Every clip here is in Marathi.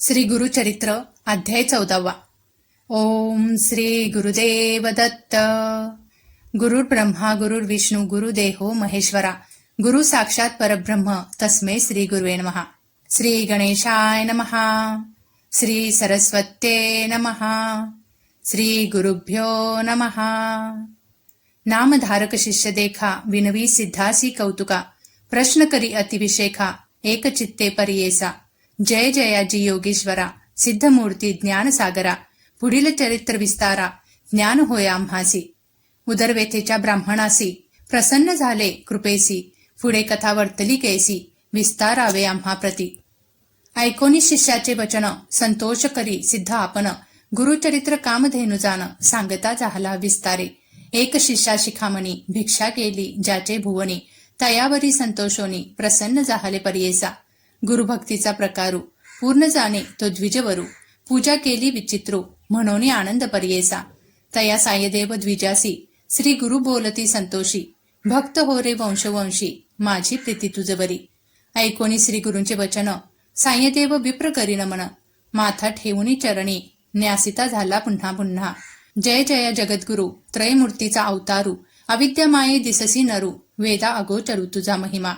श्री गुरुचरित्र अध्याय चौदावा. ओम श्री गुरुदेव दत्त गुरुर ब्रह्मा गुरुर विष्णू गुरुदेहो महेश्वरा. गुरु साक्षात परब्रह्म तस्मे श्री गुरुवे नमः. श्री गणेशाय नमः. श्री सरस्वते नमः. श्री गुरुभ्यो नमहा नामधारक शिष्य देखा विनवी सिद्धासी कौतुका प्रश्न करी अतिविशेखा एक चित्ते परियेसा. जय जयाजी योगेश्वरा सिद्धमूर्ती ज्ञानसागरा पुढील चरित्र विस्तारा ज्ञान होय आम्हासी उदरवेथेच्या ब्राह्मणासी प्रसन्न झाले कृपेसी पुढे कथा वर्तली कैसी विस्तारावे आम्हा प्रती. ऐकोनी शिष्याचे वचन संतोष करी सिद्ध आपण गुरुचरित्र कामधेनुजान सांगता झाला विस्तारे. एक शिष्या शिखामणी भिक्षा केली ज्याचे भुवनी तयावरी संतोषोनी प्रसन्न झाले परियेसा. गुरुभक्तीचा प्रकारू. पूर्ण जाणे तो द्विजवरू. पूजा केली विचित्रू. म्हणून आनंद पर्येसा तया सायदेव द्विजासी. श्री गुरु बोलती संतोषी. भक्त हो रे वंशवंशी. माझी प्रीती तुझवरी. ऐकोनी श्री गुरूंचे वचन. सायदेव विप्र करीन मन माथा ठेवूनी चरणी. न्यासिता झाला पुन्हा पुन्हा. जय जय जगद्गुरु. त्रयमूर्तीचा अवतारू. अविद्या माये दिससी नरू. वेदा अगोचरू तुझा महिमा.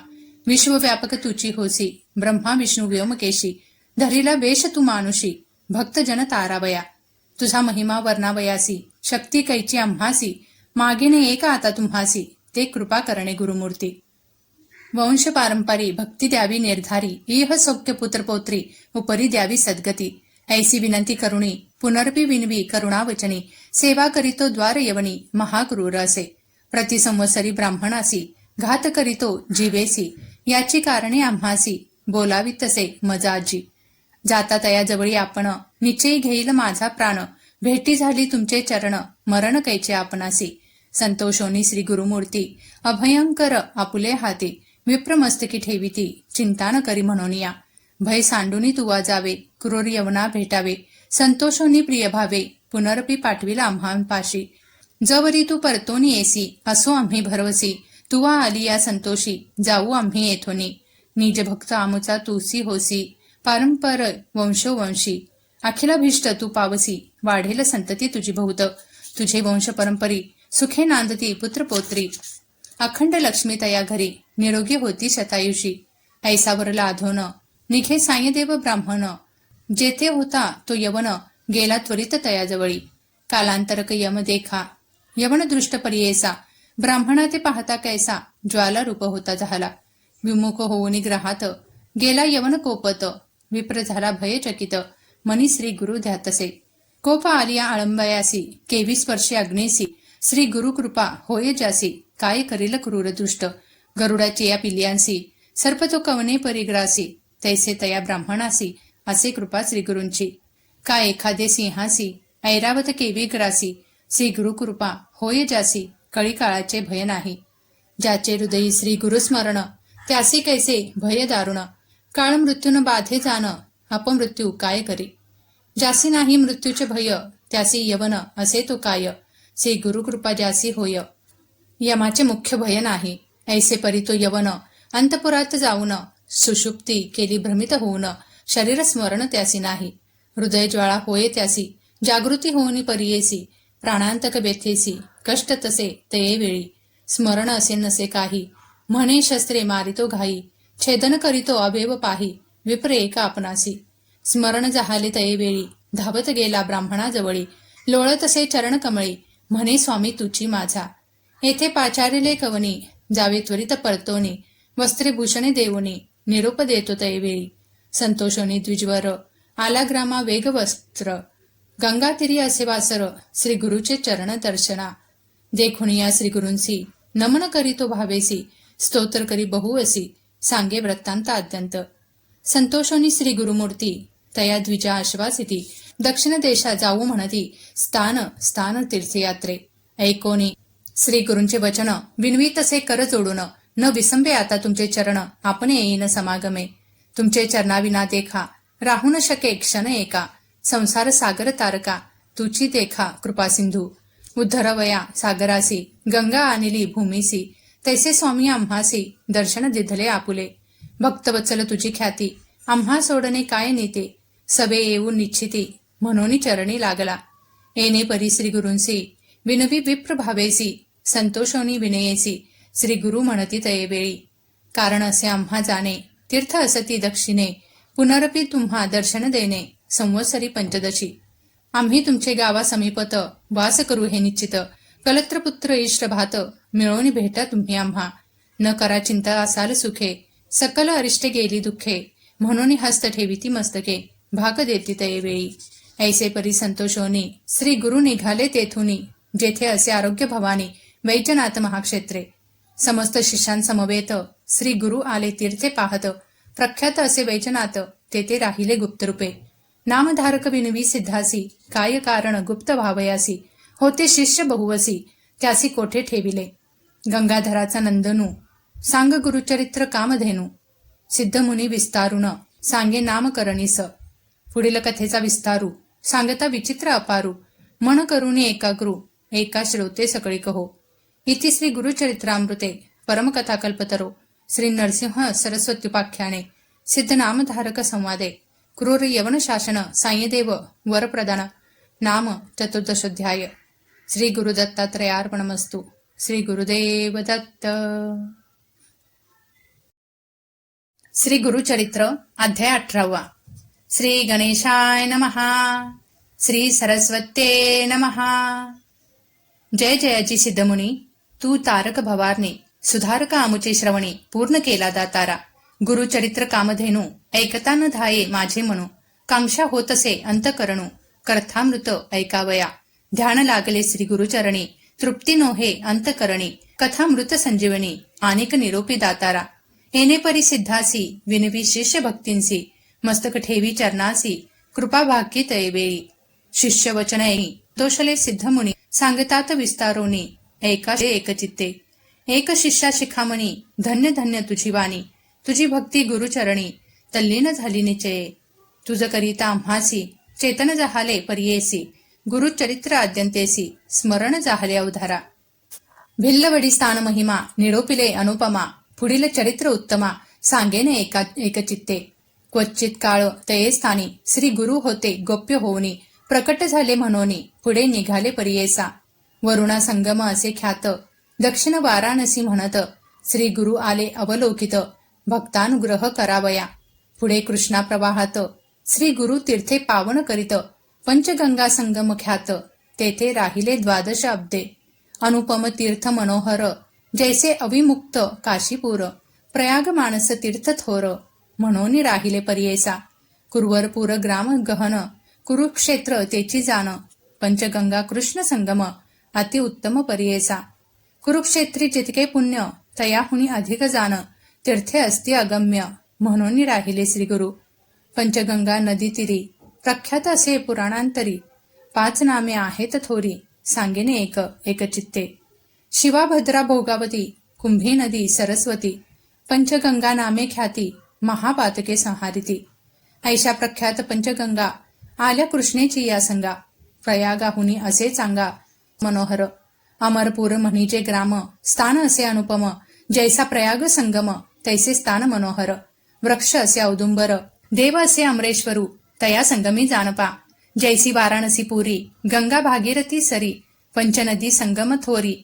विश्वव्यापक तुची होसी. ब्रह्मा विष्णू व्योमकेशी धरीला वेश तू मानुषी. भक्त जन तारावया. तुझा महिमा वर्णावयासी. शक्ती कैची आम्हासी. मागेने एक आता तुम्हासी. ते कृपा करणे गुरुमूर्ती. वंश पारंपरी. भक्ती द्यावी निर्धारी. इह सौख्य पुत्रपौत्री उपरी द्यावी सद्गती. ऐसी विनंती करुणी. पुनर्पी विनवी करुणावचनी. सेवा करीतो द्वार यवनी. महाक्रूर असे प्रतिसंवत्सरी ब्राह्मणासी. घात करीतो जीवेसी. याची कारणे आम्हासी. बोलावी तसे मजाजी. जाता तयाजवळी आपण. निश्चय घेईल माझा प्राण. भेटी झाली तुमचे चरण. मरण कैचे आपणासी. संतोषोनी श्री गुरुमूर्ती. अभयंकर आपुले हाती. विप्रमस्तकी ठेविती. चिंता न करी म्हणून या. भय सांडूनी तुवा जावे. क्रूर यवना भेटावे. संतोषोनी प्रिय भावे. पुनरपी पाठविला आम्हापाशी जवरी तू परतोनी येसी. असो आम्ही भरवसी. तुवा आली या संतोषी. जाऊ आम्ही येथोनी. निज भक्त आमुचा तुसी होसी पारंपर वंशोवंशी. अखिलाभीष्ट तू पावसी वाढेल संतती तुझी बहुत तुझे वंश परंपरी सुखे नांदती पुत्रपोत्री. अखंड लक्ष्मी तया घरी निरोगी होती शतायुषी. ऐसावरला आधोन निघे सायदेव ब्राह्मण. जेथे होता तो यवन गेला त्वरित तयाजवळी. कालांतरक यम देखा यवन दृष्ट परियेसा. ब्राह्मणा ते पाहता कैसा ज्वाला रूप होता झाला विमुख होऊन ग्रहात गेला यवन कोपत. विप्र झाला भयचकित. मनी श्री गुरु ध्यातसे. कोप आलिया आळंबयासी. केवी स्पर्शी अग्नेसी. श्री गुरु कृपा होय जासी. काय करील क्रूर दृष्ट. गरुडाची या पिल्यांसी. सर्प तो कवने परिग्रासी. तैसे तया ब्राह्मणासी. असे कृपा श्री गुरूंची. काय एखादे सिंहासी. ऐरावत केवी ग्रासी. श्री गुरु कृपा होय जासी. कळी काळाचे भय नाही. ज्याचे हृदयी श्री गुरुस्मरण त्यासी कैसे भय दारुण? काळ मृत्यून बाधे जाण अपमृत्यू काय करी? जासी नाही मृत्यूचे भय त्यासी यवन असे तो काय? श्री गुरुकृपा ज्यासी होय. यमाचे मुख्य भय नाही ऐसे परी तो यवन अंतपुरात जाऊन सुषुप्ती केली भ्रमित होऊन शरीर स्मरण त्यासी नाही. हृदय ज्वाळा होय त्यासी जागृती होऊनी परियेसी प्राणांतक बेथेसी कष्ट तसे तये वेळी स्मरण असे नसे काही म्हणे शस्त्रे मारितो घाई छेदन करीतो अभेव पाही विप्र एक आपणासी स्मरण जहाले तये वेळी धावत गेला ब्राह्मणाजवळी. लोळत असे चरण कमळी म्हणे स्वामी तुची माझा. येथे पाचारिले कवनी जावे त्वरित परतोनी वस्त्रे भूषणे देवोनी निरोप देतो तये वेळी. संतोषोनी द्विजवर आला ग्रामा वेग वस्त्र. गंगातिरी असे वासर श्री गुरुचे चरण दर्शना. देखुनिया श्री नमन करीतो भावेसी स्तोत्र करी बहु असी सांगे वृत्तांत आद्यंत संतोषोनी श्री गुरुमूर्ती तया द्विजा आश्वासिती दक्षिण देशा जाऊ म्हणती स्थान स्थान तीर्थयात्रे. ऐकोनी श्री गुरूंचे वचन विनवी तसे कर जोडून न विसंबे आता तुमचे चरण आपण येईन समागमे. तुमचे चरणाविना देखा राहू न शके क्षण एका संसार सागर तारका तुची देखा कृपासिंधू उद्धरवया सागरासी गंगा आणली भूमीसी तैसे स्वामी आम्हासी दर्शन दिधले आपुले. भक्तवत्सल तुझी ख्याती आम्हा सोडणे काय नेते? सबे येऊन निश्चिती म्हणून चरणी लागला. येणे परी श्री गुरूंसी विनवी विप्र भावेसी संतोषोनी विनयेसी श्री गुरु म्हणती तयेवेळी कारण असे आम्हा जाणे तीर्थ असती दक्षिणे पुनरपी तुम्हा दर्शन देणे संवत्सरी पंचदशी. आम्ही तुमचे गावा समीपत वास करू हे निश्चित. कलत्रपुत्र इष्ट भात मिळवून भेटा तुम्ही आम्हा. न करा चिंता असाल सुखे. सकल अरिष्ट गेली दुःखे. म्हणून हस्त ठेवी ती मस्तके. भाग देती तयेवेळी ऐसे परी संतोषोनी. श्री गुरु निघाले तेथुनी. जेथे असे आरोग्य भवानी. वैजनाथ महाक्षेत्रे. समस्त शिष्यांसमवेत श्री गुरु आले तीर्थे पाहत. प्रख्यात असे वैजनाथ तेथे राहिले गुप्तरूपे. नामधारक विनवी सिद्धासी. काय कारण गुप्त भावयासी. होते शिष्य बहुवसी. त्यासी कोठे ठेविले? गंगाधराचा नंदनू सांग गुरुचरित्र कामधेनू सिद्धमुनी विस्तारुण सांगे नामकरणीस. पुढील कथेचा विस्तारू सांगता विचित्र अपारू मन करुणी एकाग्रू एका श्रोते सकळी कहो इति श्री गुरुचरित्रामृते परमकथा कल्पतरो श्री नरसिंह सरस्वत्युपाख्याने सिद्धनामधारक संवादे क्रूर यवन शासन सायदेव वरप्रदान नाम चतुर्दशोध्याय. श्री गुरुदत्तात्रयार्पणमस्तु. श्री गुरुदेव दत्त. श्री गुरुचरित्र अध्याय अठरावा. श्री गणेशाय नमहा श्री सरस्वते नमहा जय जयाची सिद्धमुनी. तू तारक भवारने सुधारक आमुचे श्रवणी पूर्ण केला दातारा. गुरुचरित्र कामधेनू ऐकता न धाये माझे म्हणू कांक्षा होतसे अंतकरणू. कर्थामृत ऐकावया. ध्यान लागले श्री गुरुचरणी. तृप्ती नोहे अंतकरणी कथा मृत संजीवनी अनेक निरोपी दातारा। येणे परी सिद्धासी विनवी शिष्य भक्तींसी मस्तक ठेवी चरणासी कृपा भाग्य तयवेळी शिष्य वचन दोषले सिद्धमुनी सांगतात विस्तारोनी एका एकचित्ते। एक शिष्या शिखामणी धन्य धन्य तुझी वाणी तुझी भक्ती गुरुचरणी तल्लीन झाली निचये। तुझ करिता आम्हासी चेतन जहाले परियेसी। गुरुचरित्र अद्यंतेसी. स्मरण जाहले अवधारा भिल्लवडी स्थान महिमा निरोपिले अनुपमा पुढील चरित्र उत्तमा सांगेने एका एकचित्ते. क्वचित काळ तये स्थानी श्री गुरु होते गोप्य होऊनी प्रकट झाले म्हणोनी पुढे निघाले परियेसा. वरुणा संगम असे ख्यात दक्षिण वाराणसी म्हणत श्री गुरु आले अवलोकित भक्तानुग्रह करावया. पुढे कृष्णा प्रवाहात श्री गुरु तीर्थे पावन करीत पंचगंगा संगम ख्यात तेथे राहिले द्वादश अब्दे. अनुपम तीर्थ मनोहर जैसे अविमुक्त काशीपूर प्रयाग मानस तीर्थ थोर म्हणून राहिले पर्येसा. कुरवरपूर ग्राम गहन कुरुक्षेत्र तेची जाण पंचगंगा कृष्ण संगम अति उत्तम पर्येसा. कुरुक्षेत्री जितके पुण्य तयाहुनी अधिक जाण तीर्थे असती अगम्य म्हणून राहिले श्रीगुरु. पंचगंगा नदी तिरी प्रख्यात असे पुराणांतरी पाच नामे आहेत थोरी सांगेने एक एकचित्ते. शिवा भद्रा भोगावती कुंभी नदी सरस्वती पंचगंगा नामे ख्याती महापातके संहारिती. ऐशा प्रख्यात पंचगंगा आल्या कृष्णेची या संगा प्रयागाहुनी असे चांगा मनोहर. अमरपूर म्हणजे ग्राम स्थान असे अनुपम जैसा प्रयाग संगम तैसे स्थान मनोहर. वृक्ष असे औदुंबर देव असे अमरेश्वरू तया संगमी जानपा जैसी वाराणसी पुरी गंगा भागीरथी सरी पंचनदी संगम थोरी.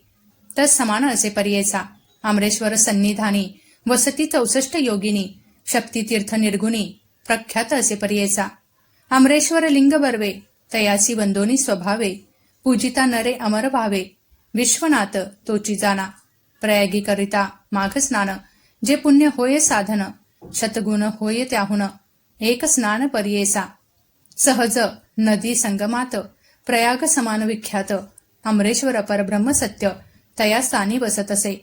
तस समान असे पर्येचा आमरेश्वर सन्निधानी वसती चौसष्ट योगिनी शक्तितीर्थ निर्गुणी प्रख्यात असे पर्येचा आमरेश्वर लिंग बर्वे तयासी वंदोनी स्वभावे पूजिता नरे अमर भावे विश्वनाथ तोची जाना. प्रयागी करिता माघ स्नान जे पुण्य होय साधन शतगुण होय त्याहून. एक स्नान पर्येसा सहज नदी संगमात प्रयाग समान विख्यात अमरेश्वर परब्रह्म सत्य तया स्थानी बसत असे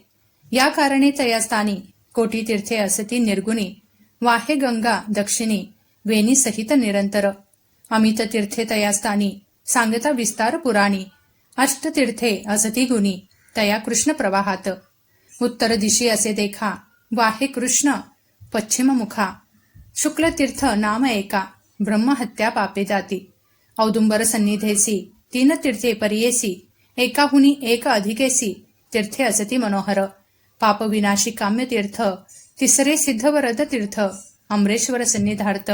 या कारणे तया स्थानी कोटी तीर्थे असती निर्गुणी वाहे गंगा दक्षिणी वेणी सहित निरंतर। अमित तीर्थे तया स्थानी सांगता विस्तार पुराणी अष्टतीर्थे असती गुणी तया कृष्ण प्रवाहात। उत्तर दिशी असे देखा वाहे कृष्ण पश्चिम मुखा। शुक्लतीर्थ नाम एका. ब्रह्महत्या पापे जाती. औदुंबर सन्निधेसी तीन तीर्थे परियेसी एकाहुनी एक अधिकेसी तीर्थे असती मनोहर. पापविनाशी काम्य तीर्थ तिसरे सिद्धवरद तीर्थ अमरेश्वर सन्निधार्थ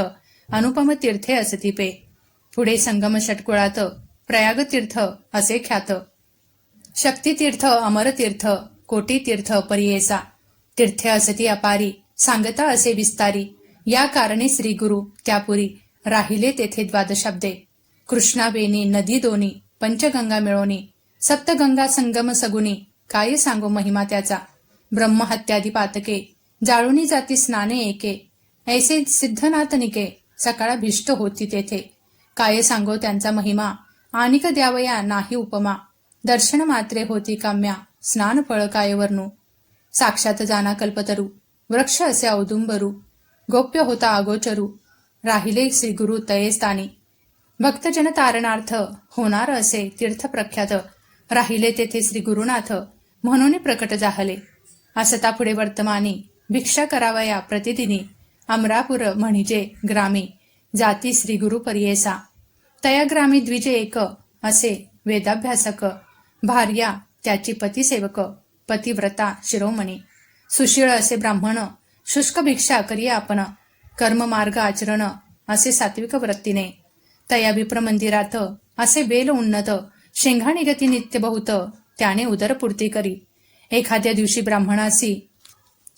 अनुपम तीर्थे असती पे. पुढे संगम षटकुळात प्रयाग तीर्थ असे ख्यात. शक्तितीर्थ अमरतीर्थ कोटीतीर्थ परियेसा. तीर्थे असती अपारी सांगता असे विस्तारी. या कारणे श्री गुरु त्यापुरी राहिले तेथे द्वादशाब्दे. कृष्णाबेनी नदी दोनी पंचगंगा मिळवणी सप्तगंगा संगम सगुनी काय सांगो महिमा त्याचा? ब्रह्महत्यादी पातके जाळुनी जाती स्नाने एके ऐसे सिद्धनाथ निके सकाळ भिष्ट होती तेथे. काय सांगो त्यांचा महिमा? आनिक द्यावया नाही उपमा. दर्शन मात्रे होती काम्या स्नान फळ काय वर्णू साक्षात जाना कल्पतरू वृक्ष असे औदुंबरू गोप्य होता अगोचरू राहिले श्री गुरु तयेस्तानी. भक्तजन तारणार्थ होणार असे तीर्थ प्रख्यात राहिले तेथे श्री गुरुनाथ म्हणून प्रकट जाहले असता पुढे वर्तमानी भिक्षा करावया प्रतिदिनी अमरापूर म्हणजे ग्रामी जाती श्री गुरु परियेसा. तया ग्रामी द्विजे एक असे वेदाभ्यासक. भार्या त्याची पतिसेवक पतिव्रता शिरोमणी. सुशीळ असे ब्राह्मण शुष्क भिक्षा करी आपण कर्ममार्ग आचरण असे सात्विक वृत्तीने. तया विप्र मंदिरात असे बेल उन्नत शेंघा निगती नित्य बहुत त्याने उदरपूर्ती करी. एखाद्या दिवशी ब्राह्मणासी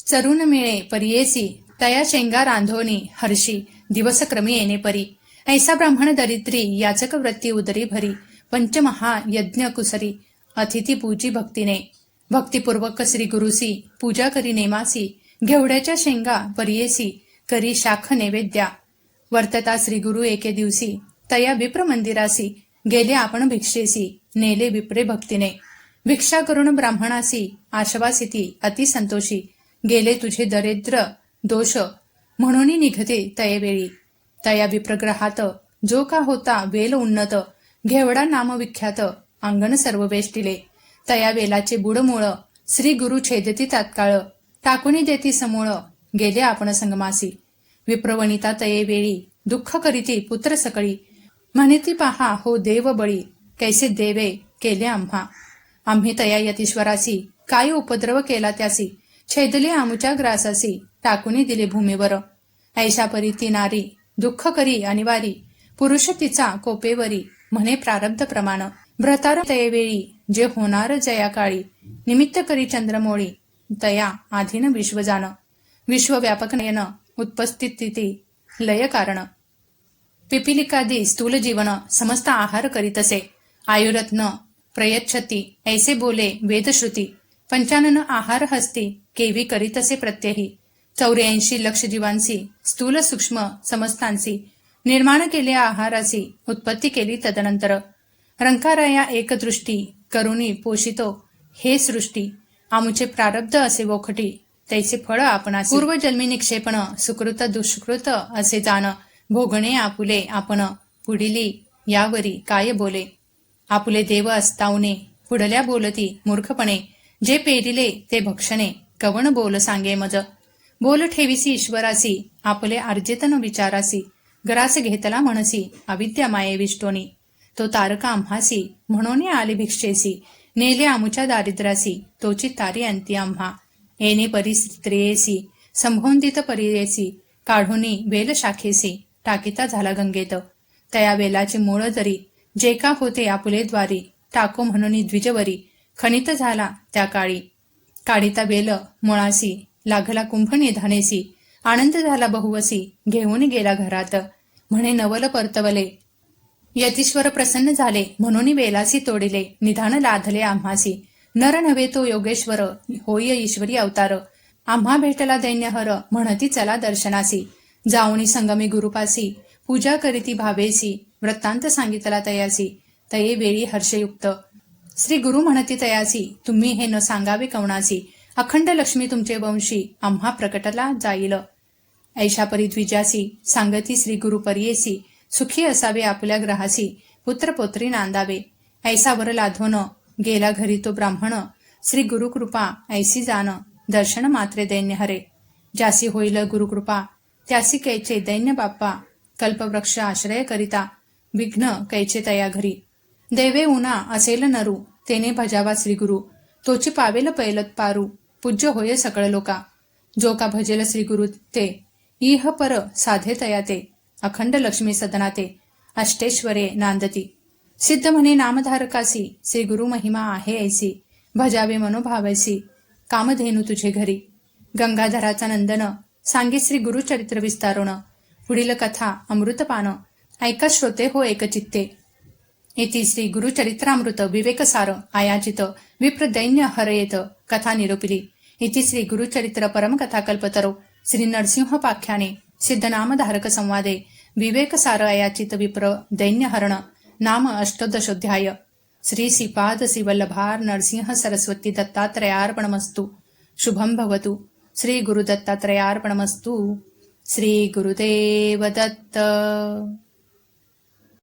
चरून मिळे परियेसी तया शेंगा रांधोनी हर्षी दिवसक्रमी येणे परी. ऐसा ब्राह्मण दरिद्री याचक वृत्ती उदरी भरी पंचमहा यज्ञ कुसरी अतिथी पूजी भक्तीने. भक्तिपूर्वक श्री गुरुसी पूजा करी नेमासी घेवड्याच्या शेंगा परियेसी करी शाख नैवेद्या. वर्तता श्री गुरु एके दिवशी तया विप्र मंदिरासी गेले आपण भिक्षेसी नेले विप्रे भक्तीने. भिक्षा करून ब्राह्मणासी आशवासिती अतिसंतोषी गेले तुझे दरिद्र दोष म्हणून निघते तयवेळी तया विप्रग्रहात जो का होता वेल उन्नत घेवडा नामविख्यात अंगण सर्व वेष्टिले तया वेलाचे बुडमुळ श्री गुरु छेदती तात्काळ टाकुनी देती समूळ गेले आपण संगमासी. विप्रवणिता तये वेळी दुःख करीती पुत्र सकळी. म्हणिती पहा हो देव बळी कैसे देवे केले आम्हा. आम्ही तया यतीश्वरासी काय उपद्रव केला त्यासी. छेदले आमुच्या ग्रासासी टाकुनी दिले भूमीवर. ऐशा परी ती नारी दुःख करी अनिवारी. पुरुष तिचा कोपेवरी म्हणे प्रारब्ध प्रमाण. भ्रतार तयवेळी जे होणार जयाकाळी. निमित्त करी चंद्रमोळी तया आधीन विश्वजान विश्वव्यापक नयन उत्पस्थिती लय कारण पिपिलिकादी स्थूल जीवन समस्त आहार करीतसे आयुरत्न प्रयच्छती ऐसे बोले वेदश्रुती पंचानन आहार हस्ती केवी करीतसे प्रत्ययी। चौऱ्याऐंशी लक्ष जीवांसी स्थूल सूक्ष्म समस्तांसी निर्माण केले आहारासी उत्पत्ती केली तदनंतर। रंकाराया एकदृष्टी करुणी पोषितो हे सृष्टी। आमुचे प्रारब्ध असे वोखटी. त्याचे फळ आपण पूर्वजन्मी निक्षेपण सुकृत दुष्कृत असे जाण. भोगणे आपुले आपण पुढिली यावरी काय बोले? आपुले देव असतावणे पुढल्या बोलती मूर्खपणे. जे पेरिले ते भक्षणे. कवण बोल सांगे मज. बोल ठेविसी ईश्वरासी आपले अर्जेतन विचारासी. ग्रास घेतला म्हणसी अविद्या माये विष्टोनी. तो तारका आम्हासी म्हणून आले भिक्षेसी. नेले आमुच्या दारिद्र्यासी तोची तारी अंती आम्हा. येणे परी संबोधित परियेसी काढुनी वेल शाखेसी टाकीता झाला गंगेत. तया बेलाची मूळ जरी जे का होते आपुले द्वारी टाको म्हणून द्विजवरी खनित झाला त्या काळी. काढिता वेल मुळासी लागला कुंभ निधानेसी आनंद झाला बहुवसी घेऊन गेला घरात. म्हणे नवल परतवले यतीश्वर प्रसन्न झाले म्हणून वेलासी तोडिले निधान लाधले आम्हासी. नर नव्हे तो योगेश्वर होय ईश्वरी अवतार. आम्हा भेटला दैन्यहर म्हणती चला दर्शनासी. जाऊनी संगमी गुरुपासी पूजा करीती भावेसी वृत्तांत सांगितला तयासी. तये वेळी हर्षयुक्त. श्री गुरु म्हणती तयासी तुम्ही हे न सांगावे कवणासी अखंड लक्ष्मी तुमचे वंशी आम्हा प्रकटला जाईल. ऐशापरी द्विजासी सांगती श्री गुरु परियेसी सुखी असावे आपल्या ग्रहासी पुत्रपोत्री नांदावे. ऐसावर लाधोन गेला घरी तो ब्राह्मण. श्री गुरुकृपा ऐसी जान दर्शन मात्रे दैन्य हरे. जासी होईल गुरुकृपा त्यासी कैचे दैन्य बाप्पा कल्पवृक्ष आश्रय करिता विघ्न कैचे तया घरी. देवे उना असेल नरू तेने भजावा श्री गुरु. तोची पावेल पैलत पारू पूज्य होय सकळ लोका. जो का भजेल श्री गुरु ते इह पर साधे तया ते. अखंड लक्ष्मी सदनाते अष्टेश्वरे नांदती. सिद्ध म्हणे नामधारकासी श्री गुरु महिमा आहे ऐसी भजावे मनोभावैसी कामधेनू तुझे घरी. गंगाधराचा नंदन सांगे श्री गुरुचरित्र विस्तारोण पुढील कथा अमृतपान ऐका श्रोते हो एकचित्ते इति श्री गुरुचरित्रामृत विवेकसार आयाचित विप्रदैन्य हरयेत कथा निरोपिली. इति श्री गुरुचरित्र परमकथाकल्पतरो श्री नरसिंहपाख्याने सिद्धनामधारक संवादे विवेकसार आयाचित विप्र दैन्यहरण नाम अष्टदशोध्याय श्री श्रीपाद श्रीवल्लभार नरसिंह सरस्वती दत्तात्रयार्पणमस्तु शुभं भवतु श्री गुरुदत्तात्रयार्पणमस्तु श्री गुरुदेव दत्त